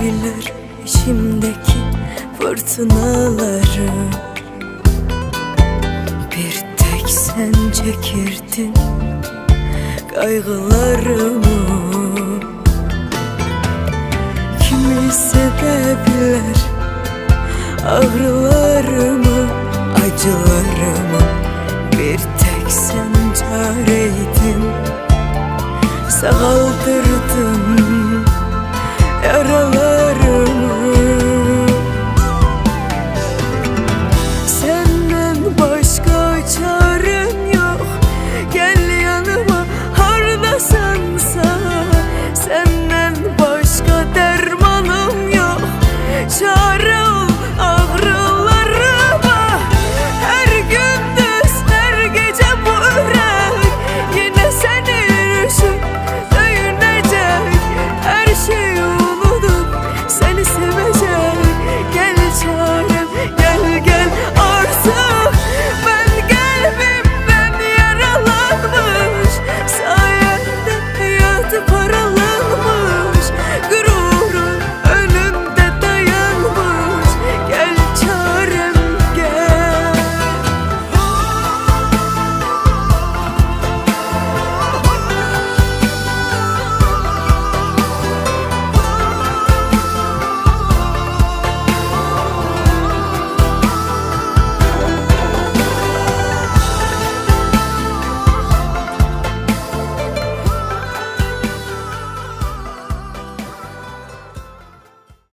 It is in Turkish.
bilir içimdeki fırtınaları. Bir tek sen çekirdin kaygılarımı. Kimi sebebiler ağrılarımı?